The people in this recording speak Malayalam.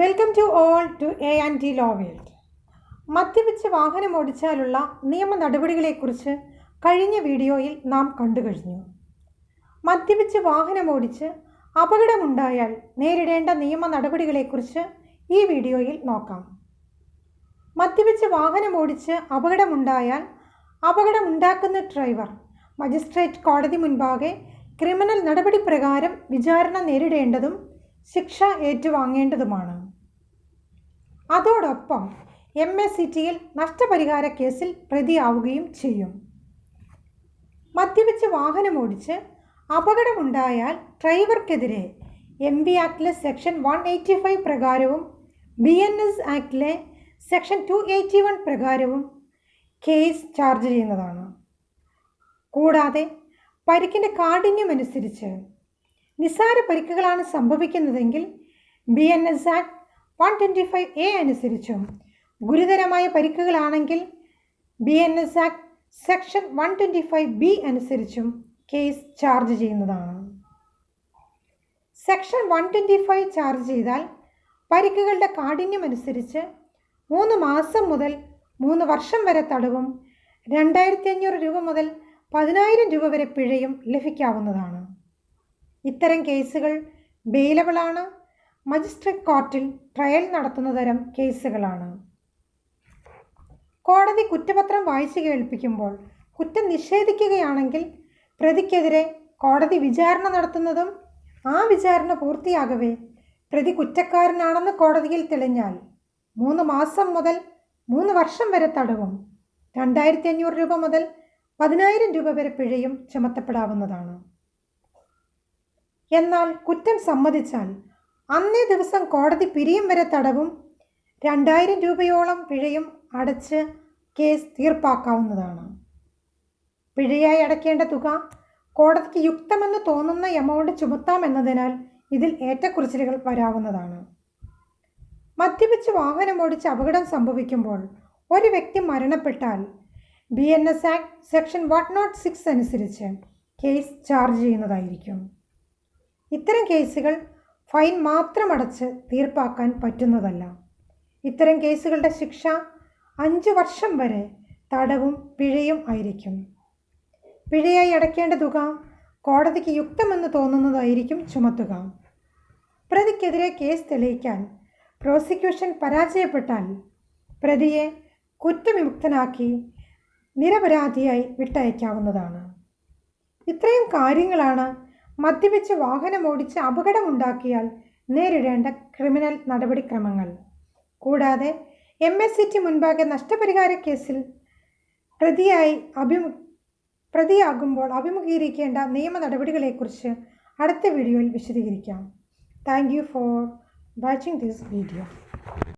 Welcome to all to A and T law world മദ്യപിച്ച് വാഹനം ഓടിച്ചാലുള്ള നിയമ നടപടികളെക്കുറിച്ച് കഴിഞ്ഞ വീഡിയോയിൽ നാം കണ്ടു കഴിഞ്ഞു. മദ്യപിച്ച് വാഹനം ഓടിച്ച് അപകടമുണ്ടായാൽ നേരിടേണ്ട നിയമ നടപടികളെക്കുറിച്ച് ഈ വീഡിയോയിൽ നോക്കാം. മദ്യപിച്ച് വാഹനം ഓടിച്ച് അപകടമുണ്ടായാൽ അപകടമുണ്ടാക്കുന്ന ഡ്രൈവർ മജിസ്ട്രേറ്റ് കോടതി മുൻപാകെ ക്രിമിനൽ നടപടി പ്രകാരം വിചാരണ നേരിടേണ്ടതും ശിക്ഷ ഏറ്റുവാങ്ങേണ്ടതുമാണ്. അതോടൊപ്പം എം എസ് സി ടിയിൽ നഷ്ടപരിഹാര കേസിൽ പ്രതിയാവുകയും ചെയ്യും. മദ്യപിച്ച് വാഹനമോടിച്ച് അപകടമുണ്ടായാൽ ഡ്രൈവർക്കെതിരെ എം ബി ആക്ടിലെ സെക്ഷൻ വൺ എയ്റ്റി ഫൈവ് പ്രകാരവും ബി എൻ എസ് ആക്ടിലെ സെക്ഷൻ ടു എയ്റ്റി വൺ പ്രകാരവും കേസ് ചാർജ് ചെയ്യുന്നതാണ്. കൂടാതെ പരിക്കിന്റെ കാഠിന്യമനുസരിച്ച് നിസ്സാര പരിക്കുകളാണ് സംഭവിക്കുന്നതെങ്കിൽ B N S act one twenty five A അനുസരിച്ചും. ഗുരുതരമായ പരിക്കുകളാണെങ്കിൽ B N S act section one twenty five B അനുസരിച്ചും കേസ് ചാർജ് ചെയ്യുന്നതാണ്. Section one twenty five charge ചെയ്താൽ പരിക്കുകളുടെ കാഠിന്യമനുസരിച്ച് മൂന്ന് മാസം മുതൽ മൂന്ന് വർഷം വരെ തടവും രണ്ടായിരത്തി അഞ്ഞൂറ് രൂപ മുതൽ പതിനായിരം രൂപ വരെ പിഴയും ലഭിക്കാവുന്നതാണ്. ഇത്തരം കേസുകൾ ബെയിലബിളാണ് മജിസ്ട്രേറ്റ് കോർട്ടിൽ ട്രയൽ നടത്തുന്ന തരം കേസുകളാണ്. കോടതി കുറ്റപത്രം വായിച്ചു കേൾപ്പിക്കുമ്പോൾ കുറ്റം നിഷേധിക്കുകയാണെങ്കിൽ പ്രതിക്കെതിരെ കോടതി വിചാരണ നടത്തുന്നതും ആ വിചാരണ പൂർത്തിയാകവേ പ്രതി കുറ്റക്കാരനാണെന്ന് കോടതിയിൽ തെളിഞ്ഞാൽ മൂന്ന് മാസം മുതൽ മൂന്ന് വർഷം വരെ തടവും. രണ്ടായിരത്തി അഞ്ഞൂറ് രൂപ മുതൽ പതിനായിരം രൂപ വരെ പിഴയും ചുമത്തപ്പെടാവുന്നതാണ്. എന്നാൽ കുറ്റം സമ്മതിച്ചാൽ അന്നേ ദിവസം കോടതി പിരിയും വരെ തടവും രണ്ടായിരം രൂപയോളം പിഴയും അടച്ച് കേസ് തീർപ്പാക്കാവുന്നതാണ്. പിഴയായി അടയ്ക്കേണ്ട തുക കോടതിക്ക് യുക്തമെന്ന് തോന്നുന്ന എമൗണ്ട് ചുമത്താമെന്നതിനാൽ ഇതിൽ ഏറ്റക്കുറിച്ചിലുകൾ വരാവുന്നതാണ്. മദ്യപിച്ച് വാഹനമോടിച്ച് അപകടം സംഭവിക്കുമ്പോൾ ഒരു വ്യക്തി മരണപ്പെട്ടാൽ B N S act section one nought six അനുസരിച്ച് കേസ് ചാർജ് ചെയ്യുന്നതായിരിക്കും. ഇത്തരം കേസുകൾ ഫൈൻ മാത്രം അടച്ച് തീർപ്പാക്കാൻ പറ്റുന്നതല്ല. ഇത്തരം കേസുകളുടെ ശിക്ഷ അഞ്ച് വർഷം വരെ തടവും പിഴയും ആയിരിക്കും. പിഴയായി അടയ്ക്കേണ്ട തുക കോടതിക്ക് യുക്തമെന്ന് തോന്നുന്നതായിരിക്കും ചുമത്തുക. പ്രതിക്കെതിരെ കേസ് തെളിയിക്കാൻ പ്രോസിക്യൂഷൻ പരാജയപ്പെട്ടാൽ പ്രതിയെ കുറ്റവിമുക്തനാക്കി നിരപരാധിയായി വിട്ടയക്കാവുന്നതാണ്. ഇത്രയും കാര്യങ്ങളാണ് മദ്യപിച്ച് വാഹനമോടിച്ച് അപകടമുണ്ടാക്കിയാൽ നേരിടേണ്ട ക്രിമിനൽ നടപടിക്രമങ്ങൾ. കൂടാതെ എം എസ് സി ടി മുൻപാകെ നഷ്ടപരിഹാര കേസിൽ പ്രതിയായി അഭിമു പ്രതിയാകുമ്പോൾ അഭിമുഖീകരിക്കേണ്ട നിയമ നടപടികളെക്കുറിച്ച് അടുത്ത വീഡിയോയിൽ വിശദീകരിക്കാം. Thank you for watching this video